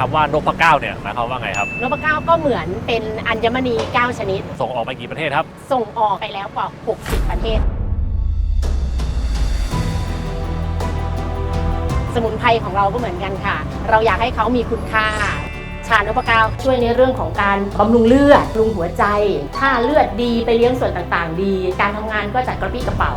คำว่านพเก้าเนี่ยหมายความว่าไงครับ นพเก้าก็เหมือนเป็นอัญมณี 9 ชนิด ส่งออกไปกี่ประเทศครับ ส่งออกไปแล้วกว่า 60 ประเทศ สมุนไพรของเราก็เหมือนกันค่ะ เราอยากให้เขามีคุณค่า ชานพเก้าช่วยในเรื่องของการบำรุงเลือดบำรุงหัวใจ ถ้าเลือดดีไปเลี้ยงส่วนต่างๆ ดี การทำงานก็จัดกระปี้กระเป๋า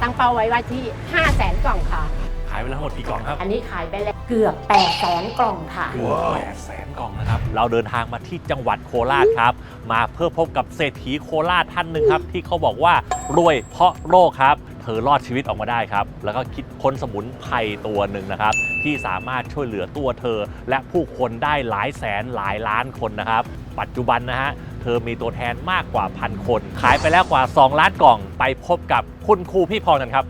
ตั้งเป้าไว้ว่าที่ 5 0 0แสนกล่องค่ะ ขายไปแล้วทั้งหมดกี่กล่องครับ อันนี้ขายไปแล้วเกือบ8 0 0แสนกล่องค่ะ เกือบแปดแสนกล่องนะครับ เราเดินทางมาที่จังหวัดโคราชครับ มาเพื่อพบกับเศรษฐีโคราชท่านหนึ่งครับ ที่เขาบอกว่ารวยเพราะโรคครับ เธอรอดชีวิตออกมาได้ครับ แล้วก็คิดค้นสมุนไพรตัวหนึ่งนะครับ ที่สามารถช่วยเหลือตัวเธอ และผู้คนได้หลายแสนหลายล้านคนนะครับ ปัจจุบันนะฮะ เธอมีตัวแทนมากกว่าพันคน ขายไปแล้วกว่า 2 ล้านกล่อง ไปพบกับคุณครูพี่พรกันครับ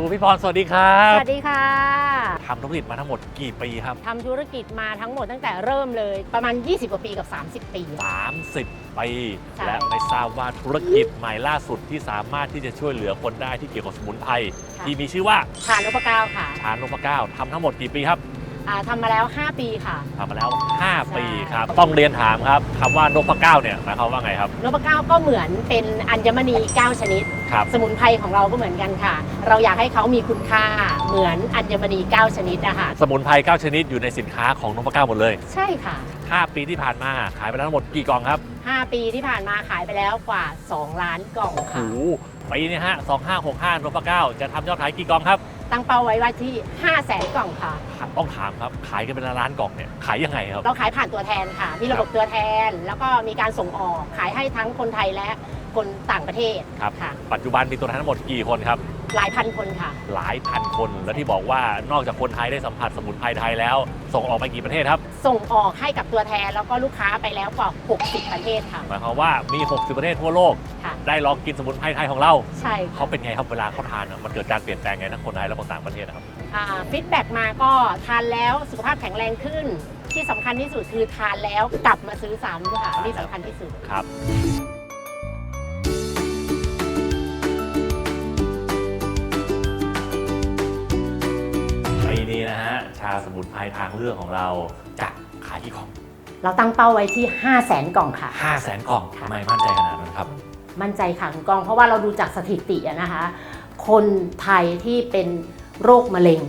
รูพี่พรสวัสดีครัสบวัสดีค่ะทำธุรกิจมาทั้งหมดกี่ปีครับทำธุรกิจมาทั้งหมดตั้งแต่เริ่มเลยประมาณ 20 กว่าปีกับ 30 ปี 30 ปีใช่และไม่ทราบว่าธุรกิจใหม่ล่าสุดที่สามารถที่จะช่วยเหลือคนได้ที่เกี่ยวกับสมุนไพรที่มีชื่อว่าชานพเก้าค่ะชานพเก้าทำทั้งหมดกี่ปีครับ อ่าทำมาแล้ว 5 ปีค่ะ ทำมาแล้ว 5 ปีใช่ครับ ต้องเรียนถามครับคำว่านพเก้าเนี่ยหมายความว่าไงครับ นพเก้าก็เหมือนเป็นอัญมณี 9 ชนิด ครับ สมุนไพรของเราก็เหมือนกันค่ะ เราอยากให้เขามีคุณค่าเหมือนอัญมณี 9 ชนิดนะคะสมุนไพร9ชนิดอยู่ในสินค้าของนพเก้าหมดเลย ใช่ค่ะ 5 ปีที่ผ่านมาขายไปแล้วทั้งหมดกี่กล่องครับ 5 ปีที่ผ่านมาขายไปแล้วกว่า 2 ล้านกล่องโอ้โหค่ะปีนี้ฮะ2565นพเก้าจะทำยอดขายกี่กล่องครับ ตั้งเป้าไว้ว่าที่ 5 0 0แสนกล่องค่ะ ต้องถามครับขายกันเป็นล้านๆกล่องเนี่ยขายยังไงครับ เราขายผ่านตัวแทนค่ะ มีระบบตัวแทน แล้วก็มีการส่งออก ขายให้ทั้งคนไทยและ คนต่างประเทศครับ ค่ะ ปัจจุบันมีตัวแทนทั้งหมดกี่คนครับ หลายพันคนค่ะ หลายพันคนและที่บอกว่านอกจากคนไทยได้สัมผัสสมุนไพรไทยแล้ว ส่งออกไปกี่ประเทศครับ ส่งออกให้กับตัวแทนแล้วก็ลูกค้าไปแล้วกว่า 60 ประเทศค่ะ หมายความว่ามี 60 ประเทศทั่วโลก ค่ะ ได้ลองกินสมุนไพรไทยของเรา ใช่เขาเป็นไงครับเวลาเขาทานอะมันเกิดการเปลี่ยนแปลงไงทั้งคนไทยและคนต่างประเทศนะครับ ฟีดแบ็กมาก็ทานแล้วสุขภาพแข็งแรงขึ้น ที่สำคัญที่สุดคือทานแล้วกลับมาซื้อซ้ำค่ะนี่สำคัญที่สุด ครับาสมุนไพรทางเลือกของเราจะขายกี่กล่องเราตั้งเป้าไว้ที่ 5 0 0แสนกล่องค่ะ 5 0 0แสนกล่องทำไมมั่นใจขนาดนั้นครับ มั่นใจค่ะคุณกองเพราะว่าเราดูจากสถิติอะนะคะ คนไทยที่เป็นโรคมะเร็ง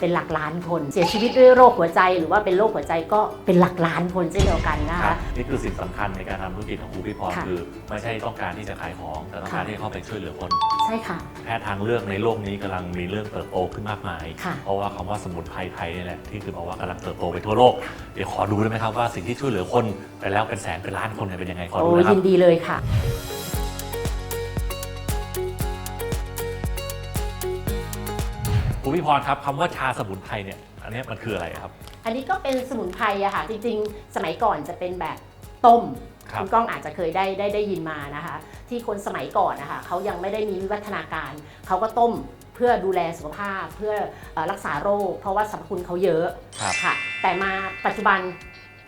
เป็นหลักล้านคน เสียชีวิตด้วยโรคหัวใจ หรือว่าเป็นโรคหัวใจก็เป็นหลักล้านคนเช่นเดียวกันนะครัคะบนี่คือสิ่งสำคัญในการทำธุรกิจของครูพี่พรค่ะ คือ ไม่ใช่ต้องการที่จะขายของ แต่ต้องการค่ะที่เข้าไปช่วยเหลือคน ใช่ค่ะ แพทย์ทางเลือกในโลกนี้กำลังมีเรื่องเติบโตขึ้นมากมาย ค่ะ เพราะว่าคำว่าสมุนไพรไทยนี่แหละที่คือบอกว่ากำลังเติบโตไปทั่วโลก เดี๋ยวขอดูได้ไหมครับว่าสิ่งที่ช่วยเหลือคนไปแล้วเป็นแสนเป็นล้านคนเนี่ยเป็นยังไงขอโอ้ดูนะครัยิบนดีเลยค่ะ ครูพี่พรครับคำว่าชาสมุนไพรเนี่ยอันเนี้ยมันคืออะไรครับ อันนี้ก็เป็นสมุนไพรอะค่ะจริงๆ สมัยก่อนจะเป็นแบบต้มครับณก้องอาจจะเคยได้ได้ได้ยินมานะคะ ที่คนสมัยก่อนนะคะเขายังไม่ได้มีวิวัฒนาการ เขาก็ต้มเพื่อดูแลสุขภาพเพื่อเอ่อรักษาโรค เพราะว่าสรรพคุณเขาเยอะครับค่ะ แต่มาปัจจุบัน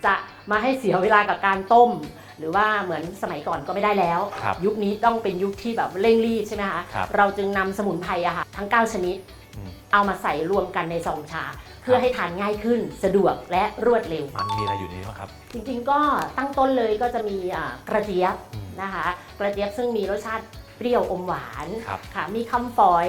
จะมาให้เสียเวลากับการต้ม หรือว่าเหมือนสมัยก่อนก็ไม่ได้แล้วครับยุคนี้ต้องเป็นยุคที่แบบเร่งรีบใช่ไหมคะครับเราจึงนำสมุนไพรอะค่ะทั้ง 9 ชนิดอืม เอามาใส่รวมกันในซองชา เพื่อให้ทานง่ายขึ้นสะดวกและรวดเร็ว มันมีอะไรอยู่ในนี้บ้างครับ จริงๆก็ตั้งต้นเลยก็จะมีอ่ากระเจี๊ยบอืมนะคะ กระเจี๊ยบซึ่งมีรสชาติเปรี้ยวอมหวานครับ ค่ะมีคำฝอย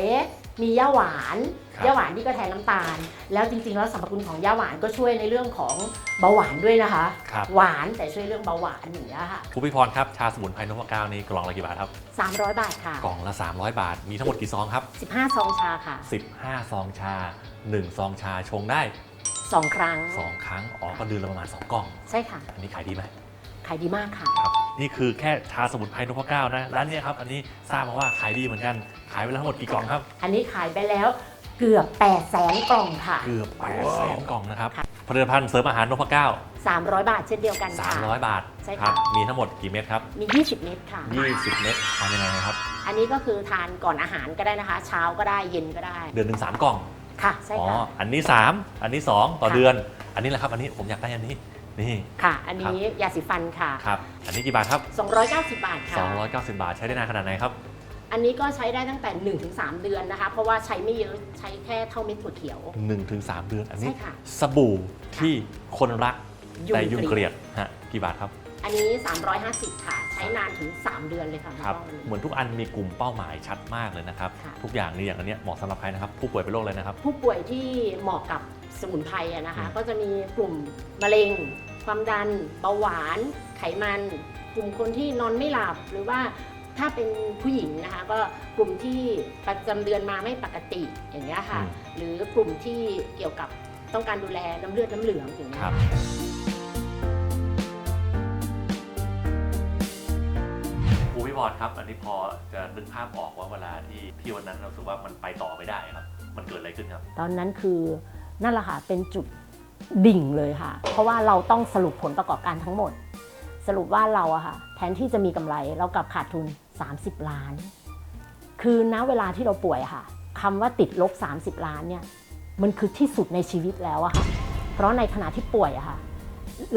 มีย่าหวานครับย่าหวานที่ก็แทนน้ำตาล แล้วจริงๆแล้วสรรพคุณของย่าหวานก็ช่วยในเรื่องของเบาหวานด้วยนะคะครับหวานแต่ช่วยเรื่องเบาหวานอย่างนี้ยค่ะครูพี่พรครับชาสมุนไพรนพเก้านี่กล่องละกี่บาทครับ 300 บาทค่ะ กล่องละ 300 บาท มีทั้งหมดกี่ซองครับ 15 ซองชาค่ะ 15 ซองชา 1 ซองชาชงได้ 2 ครั้ง 2 ครั้งอ๋อก็เดือนละประมาณ 2 กล่อง ใช่ค่ะ อันนี้ขายดีไหมขายดีมากค่ะครับ นี่คือแค่ชาสมุนไพรนพเก้านะร้านเนี้ยครับอันนี้ทราบมาว่าขายดีเหมือนกัน ขายไปแล้วทั้งหมดกี่กล่องครับอันนี้ขายไปแล้วเกือบ8แสนกล่องค่ะ เกือบ8แสนกล่องนะครับค่ะ ผลิตภัณฑ์เสริมอาหารนพเก้า300 บาทเช่นเดียวกันค่ะ 300 บาทใช่คค่ะรับมีทั้งหมดกี่เม็ดครับมี 20 เม็ดค่ะ 20 เม็ดทานยังไงครับ อันนี้ก็คือทานก่อนอาหารก็ได้นะคะ เช้าก็ได้เย็นก็ได้เดือนหนึ่งสามกล่อง ค่ะ ใช่อ๋อ ค่ะ อันนี้ 3 อันนี้ 2 ต่อค่ะ เดือน อันนี้แหละครับ อันนี้ผมอยากได้อันนี้ นี่ค่ะ อันนี้ยาสีฟันค่ะ ครับ อันนี้กี่บาทครับ 290 บาทค่ะ 290 บาทใช้ได้นานขนาดไหนครับ อันนี้ก็ใช้ได้ตั้งแต่ 1-3 เดือนนะคะ เพราะว่าใช้ไม่เยอะใช้แค่เท่าเม็ดถั่วเขียว 1-3 เดือน อันนี้ใช่ค่ะสบู่ที่คนรักยุ่งแต่ยุ่งเกเกลีลียยดดฮะกี่บาทครับ อันนี้ 350 ค่ะ ใช้นานถึง 3 เดือนเลยค่ะครับณก้องเหมือนทุกอันมีกลุ่มเป้าหมายชัดมากเลยนะครับค่ะทุกอย่างนี่อย่างอันเนี้ยเหมาะสำหรับใครนะครับผู้ป่วยเป็นโรคอะไรนะครับ ผู้ป่วยที่เหมาะกับสมุนไพรอะนะคะอืมก็จะมีกลุ่มมะเร็ง ความดันเบาหวาน ไขมัน กลุ่มคนที่นอนไม่หลับหรือว่าถ้าเป็นผู้หญิงนะคะก็กลุ่มที่ประจำเดือนมาไม่ปกติอย่างเงี้ยค่ะอืมหรือกลุ่มที่เกี่ยวกับต้องการดูแลน้ำเลือดน้ำเหลืองอย่างเงี้คย ครูพี่บอลครับ อันนี้พอจะนึกภาพออกว่าเวลาที่ที่วันนั้นเราสึกว่ามันไปต่อไม่ได้ครับ มันเกิดอะไรขึ้นครับ ตอนนั้นคือนั่นแหละค่ะเป็นจุดดิ่งเลยค่ะ เพราะว่าเราต้องสรุปผลประกอบการทั้งหมด สรุปว่าเราอะค่ะแทนที่จะมีกำไรเรากลับขาดทุน 30 ล้าน คือณเวลาที่เราป่วยค่ะคำว่าติดลบ 30 ล้านเนี่ยมันคือที่สุดในชีวิตแล้วอะค่ะ เพราะในขณะที่ป่วยอะค่ะ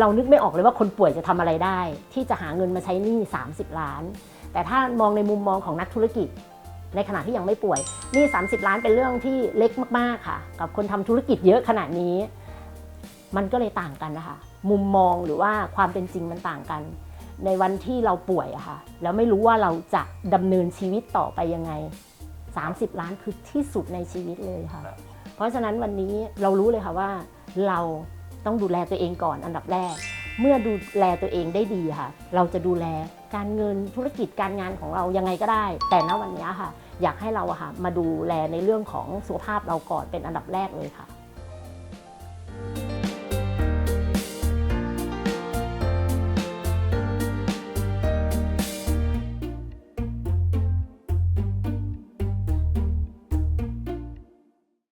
เรานึกไม่ออกเลยว่าคนป่วยจะทำอะไรได้ ที่จะหาเงินมาใช้หนี้ 30 ล้าน แต่ถ้ามองในมุมมองของนักธุรกิจ ในขณะที่ยังไม่ป่วยหนี่ 30 ล้านเป็นเรื่องที่เล็กมากๆค่ะ กับคนทำธุรกิจเยอะขนาดนี้ มันก็เลยต่างกันนะคะ มุมมองหรือว่าความเป็นจริงมันต่างกัน ในวันที่เราป่วยอะค่ะ แล้วไม่รู้ว่าเราจะดำเนินชีวิตต่อไปยังไง 30 ล้านคือที่สุดในชีวิตเลยค่ะครับเพราะฉะนั้นวันนี้เรารู้เลยค่ะว่าเรา ต้องดูแลตัวเองก่อนอันดับแรก เมื่อดูแลตัวเองได้ดีค่ะ เราจะดูแลการเงินธุรกิจการงานของเรายังไงก็ได้ แต่ณวันนี้ค่ะ อยากให้เราอะค่ะมาดูแลในเรื่องของสุขภาพเราก่อนเป็นอันดับแรกเลยค่ะ